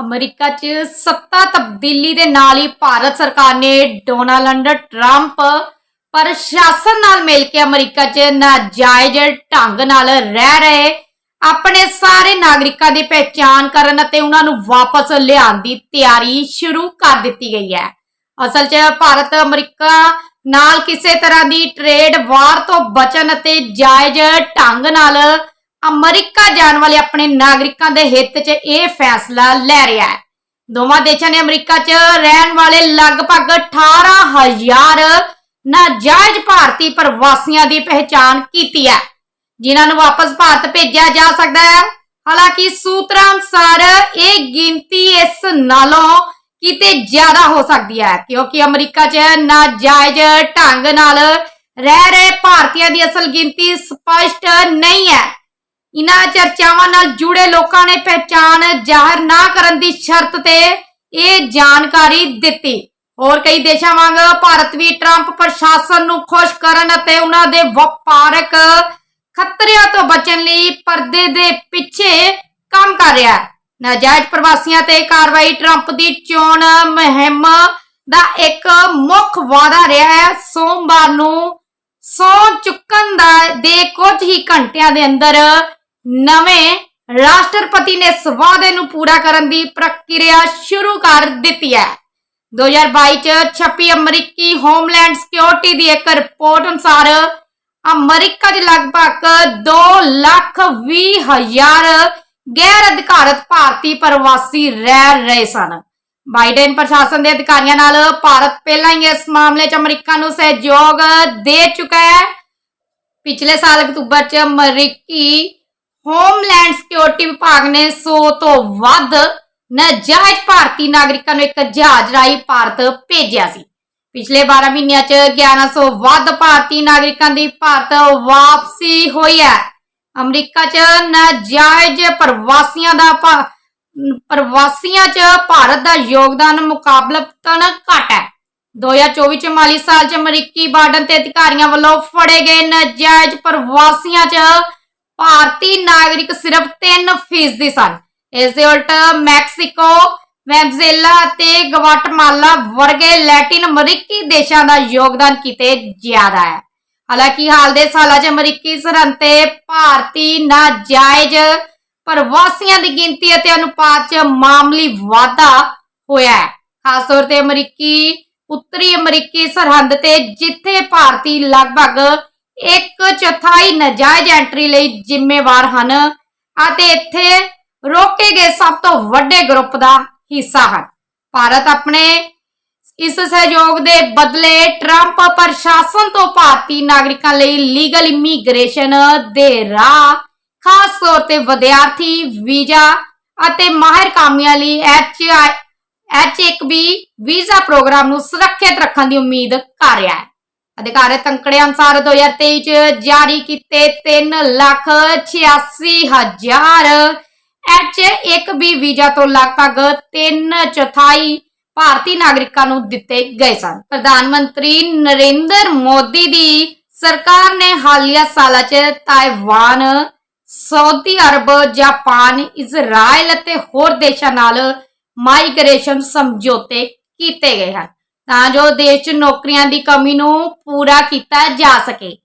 America 'ਚ ਸੱਤਾ ਤਬਦੀਲੀ ਦੇ ਨਾਲ ਹੀ ਭਾਰਤ ਸਰਕਾਰ ਨੇ ਡੋਨਾਲਡ ਟਰੰਪ ਪ੍ਰਸ਼ਾਸਨ ਨਾਲ ਮਿਲ ਕੇ ਅਮਰੀਕਾ 'ਚ ਨਾਜਾਇਜ਼ ਢੰਗ ਨਾਲ ਰਹਿ ਰਹੇ, ਆਪਣੇ ਸਾਰੇ ਨਾਗਰਿਕਾਂ ਦੀ ਪਹਿਚਾਣ ਕਰਨ ਅਤੇ ਉਹਨਾਂ ਨੂੰ ਵਾਪਸ ਲਿਆਉਣ ਦੀ ਤਿਆਰੀ ਸ਼ੁਰੂ ਕਰ ਦਿੱਤੀ ਗਈ ਹੈ। ਅਸਲ 'ਚ ਭਾਰਤ ਅਮਰੀਕਾ ਨਾਲ ਕਿਸੇ ਤਰ੍ਹਾਂ ਦੀ ਟ੍ਰੇਡ ਵਾਰ ਤੋਂ ਬਚਣ ਅਤੇ ਜਾਇਜ਼ ਢੰਗ ਨਾਲ ਅਮਰੀਕਾ ਜਾਣ ਵਾਲੇ ਆਪਣੇ ਨਾਗਰਿਕਾਂ ਦੇ ਹਿੱਤ 'ਚ ਇਹ ਫੈਸਲਾ ਲੈ ਰਿਹਾ ਹੈ। ਦੋਵਾਂ ਦੇਸ਼ਾਂ ਨੇ ਅਮਰੀਕਾ 'ਚ ਰਹਿਣ ਵਾਲੇ ਲਗਭਗ 18000 ਨਾਜਾਇਜ਼ ਭਾਰਤੀ ਪ੍ਰਵਾਸੀਆਂ ਦੀ ਪਹਿਚਾਣ ਕੀਤੀ ਹੈ, ਜਿਨ੍ਹਾਂ ਨੂੰ ਵਾਪਸ ਭਾਰਤ ਭੇਜਿਆ ਜਾ ਸਕਦਾ ਹੈ। ਹਾਲਾਂਕਿ ਸੂਤਰਾਂ ਅਨੁਸਾਰ ਇਹ ਗਿਣਤੀ ਇਸ ਨਾਲੋਂ ਕਿਤੇ ਜ਼ਿਆਦਾ ਹੋ ਸਕਦੀ ਹੈ, ਕਿਉਂਕਿ ਅਮਰੀਕਾ 'ਚ ਨਾਜਾਇਜ਼ ਢੰਗ ਨਾਲ ਰਹਿ ਰਹੇ ਭਾਰਤੀਆਂ ਦੀ ਅਸਲ ਗਿਣਤੀ ਸਪਸ਼ਟ ਨਹੀਂ ਹੈ। ਇਨ੍ਹਾਂ ਚਰਚਾਵਾਂ ਨਾਲ ਜੁੜੇ ਲੋਕਾਂ ਨੇ ਪਹਿਚਾਣ ਜ਼ਾਹਰ ਨਾ ਕਰਨ ਦੀ ਸ਼ਰਤ ਤੇ ਇਹ ਜਾਣਕਾਰੀ ਦਿੱਤੀ। ਹੋਰ ਕਈ ਦੇਸ਼ਾਂ ਵਾਂਗ ਭਾਰਤ ਵੀ ਟਰੰਪ ਪ੍ਰਸ਼ਾਸਨ ਨੂੰ ਖੁਸ਼ ਕਰਨ ਅਤੇ ਉਹਨਾਂ ਦੇ ਵਪਾਰਕ ਖਤਰਿਆਂ ਤੋਂ ਬਚਣ ਲਈ ਪਰਦੇ ਦੇ ਪਿੱਛੇ ਕੰਮ ਕਰ ਰਿਹਾ ਹੈ। ਨਾਜਾਇਜ਼ ਪ੍ਰਵਾਸੀਆਂ ਤੇ ਕਾਰਵਾਈ ਟਰੰਪ ਦੀ ਚੋਣ ਮੁਹਿੰਮ ਦਾ ਇੱਕ ਮੁੱਖ ਵਾਅਦਾ ਰਿਹਾ ਹੈ। ਸੋਮਵਾਰ ਨੂੰ ਸੌ ਚੁੱਕਣ ਦਾ ਦੇ ਕੁਝ ਹੀ ਘੰਟਿਆਂ ਦੇ ਅੰਦਰ ਨਵੇਂ ਰਾਸ਼ਟਰਪਤੀ ਨੇ ਇਸ ਵਾਅਦੇ ਨੂੰ ਪੂਰਾ ਕਰਨ ਦੀ ਪ੍ਰਕਿਰਿਆ ਸ਼ੁਰੂ ਕਰ ਦਿੱਤੀ ਹੈ। 2022 ਚ ਛਪੀ ਅਮਰੀਕੀ ਹੋਮਲੈਂਡ ਸਿਕਿਉਰਿਟੀ ਦੀ ਇੱਕ ਰਿਪੋਰਟ ਅਨੁਸਾਰ ਅਮਰੀਕਾ 'ਚ ਲਗਭਗ 2 ਲੱਖ 20 ਹਜ਼ਾਰ ਗੈਰ ਅਧਿਕਾਰਤ ਭਾਰਤੀ ਪ੍ਰਵਾਸੀ ਰਹਿ ਰਹੇ ਸਨ। ਬਾਈਡਨ ਪ੍ਰਸ਼ਾਸਨ ਦੇ ਅਧਿਕਾਰੀਆਂ ਨਾਲ ਭਾਰਤ ਪਹਿਲਾਂ ਹੀ ਇਸ ਮਾਮਲੇ 'ਚ ਅਮਰੀਕਾ ਨੂੰ ਸਹਿਯੋਗ ਦੇ ਚੁੱਕਾ ਹੈ। ਪਿਛਲੇ ਸਾਲ ਅਕਤੂਬਰ 'ਚ ਅਮਰੀਕੀ ਹੋਮਲੈਂਡ ਸਿਕਿਉਰਿਟੀ ਵਿਭਾਗ ਨੇ 100 ਤੋਂ ਵੱਧ ਨਾਜਾਇਜ਼ ਭਾਰਤੀ ਨਾਗਰਿਕਾਂ ਨੂੰ ਇੱਕ ਜਹਾਜ਼ ਰਾਹੀਂ ਭਾਰਤ ਭੇਜਿਆ ਸੀ। ਪਿਛਲੇ 12 ਮਹੀਨਿਆਂ 'ਚ 1100 ਵੱਧ ਭਾਰਤੀ ਨਾਗਰਿਕਾਂ ਦੀ ਭਾਰਤ ਵਾਪਸੀ ਹੋਈ ਹੈ। ਅਮਰੀਕਾ 'ਚ ਨਾਜਾਇਜ਼ ਪ੍ਰਵਾਸੀਆਂ ਦਾ ਪ੍ਰਵਾਸੀਆਂ 'ਚ ਭਾਰਤ ਦਾ ਯੋਗਦਾਨ ਮੁਕਾਬਲਤਨ ਘੱਟ ਹੈ। 2024 ਚ ਮਾਲੀ ਸਾਲ 'ਚ ਅਮਰੀਕੀ ਬਾਰਡਰ ਤੇ ਅਧਿਕਾਰੀਆਂ ਵੱਲੋਂ ਫੜੇ ਗਏ ਨਾਜਾਇਜ਼ ਪ੍ਰਵਾਸੀਆਂ 'ਚ ਭਾਰਤੀ ਨਾਗਰਿਕ ਸਿਰਫ 3% ਸਨ। ਇਸ ਦੇ ਉਲਟ ਮੈਕਸੀਕੋ, ਵੈਨਜ਼ੁਏਲਾ ਅਤੇ ਗਵਾਟਮਾਲਾ ਵਰਗੇ ਲੈਟਿਨ ਅਮਰੀਕੀ ਦੇਸ਼ਾਂ ਦਾ ਯੋਗਦਾਨ ਕਿਤੇ ਜ਼ਿਆਦਾ ਹੈ। ਹਾਲਾਂਕਿ ਹਾਲ ਦੇ ਸਾਲਾਂ 'ਚ ਅਮਰੀਕੀ ਸਰਹੰਦ ਤੇ ਭਾਰਤੀ ਨਾਜਾਇਜ਼ ਪ੍ਰਵਾਸੀਆਂ ਦੀ ਗਿਣਤੀ ਅਤੇ ਅਨੁਪਾਤ 'ਚ ਮਾਮੂਲੀ ਵਾਧਾ ਹੋਇਆ ਹੈ। ਖਾਸ ਤੌਰ ਤੇ ਅਮਰੀਕੀ, ਉੱਤਰੀ ਅਮਰੀਕੀ ਸਰਹੰਦ ਤੇ ਜਿੱਥੇ ਭਾਰਤੀ ਲਗਭਗ ਇੱਕ ਚੌਥਾਈ ਨਜਾਇਜ਼ ਐਂਟਰੀ ਲਈ ਜ਼ਿੰਮੇਵਾਰ ਹਨ ਅਤੇ ਇੱਥੇ ਰੋਕੇ ਗਏ ਸਭ ਤੋਂ ਵੱਡੇ ਗਰੁੱਪ ਦਾ ਹਿੱਸਾ ਹਨ। ਭਾਰਤ ਆਪਣੇ ਇਸ ਸਹਿਯੋਗ ਦੇ ਬਦਲੇ ਟਰੰਪ ਪ੍ਰਸ਼ਾਸਨ ਤੋਂ ਭਾਰਤੀ ਨਾਗਰਿਕਾਂ ਲਈ ਲੀਗਲ ਇਮੀਗ੍ਰੇਸ਼ਨ ਦੇ ਰਾਹ, ਖਾਸ ਤੌਰ ਤੇ ਵਿਦਿਆਰਥੀ, ਵੀਜ਼ਾ ਅਤੇ ਮਾਹਿਰ ਕਾਮਿਆਂ ਲਈ ਐਚ H1B ਵੀਜ਼ਾ ਪ੍ਰੋਗਰਾਮ ਨੂੰ ਸੁਰੱਖਿਅਤ ਰੱਖਣ ਦੀ ਉਮੀਦ ਕਰ ਰਿਹਾ ਹੈ। ਅਧਿਕਾਰਤ ਅੰਕੜੇ ਅਨੁਸਾਰ 2023 ਚ ਜਾਰੀ ਕੀਤੇ 3 ਲੱਖ 86 ਹਜ਼ਾਰ H1B ਵੀਜ਼ਾ ਤੋਂ ਲਗਭਗ 3 ਚੌਥਾਈ ਭਾਰਤੀ ਨਾਗਰਿਕਾਂ ਨੂੰ ਦਿੱਤੇ ਗਏ ਸਨ। ਪ੍ਰਧਾਨ ਮੰਤਰੀ ਨਰਿੰਦਰ ਮੋਦੀ ਦੀ ਸਰਕਾਰ ਨੇ ਹਾਲੀਆ ਸਾਲਾਂ 'ਚ Taiwan, Saudi Arab, Japan Israel ਅਤੇ ਹੋਰ ਦੇਸ਼ਾਂ ਨਾਲ ਮਾਈਗ੍ਰੇਸ਼ਨ ਸਮਝੌਤੇ ਕੀਤੇ ਗਏ ਹਨ। ਤਾਂ ਜੋ ਦੇਸ਼ 'ਚ ਨੌਕਰੀਆਂ ਦੀ ਕਮੀ ਨੂੰ ਪੂਰਾ ਕੀਤਾ ਜਾ ਸਕੇ।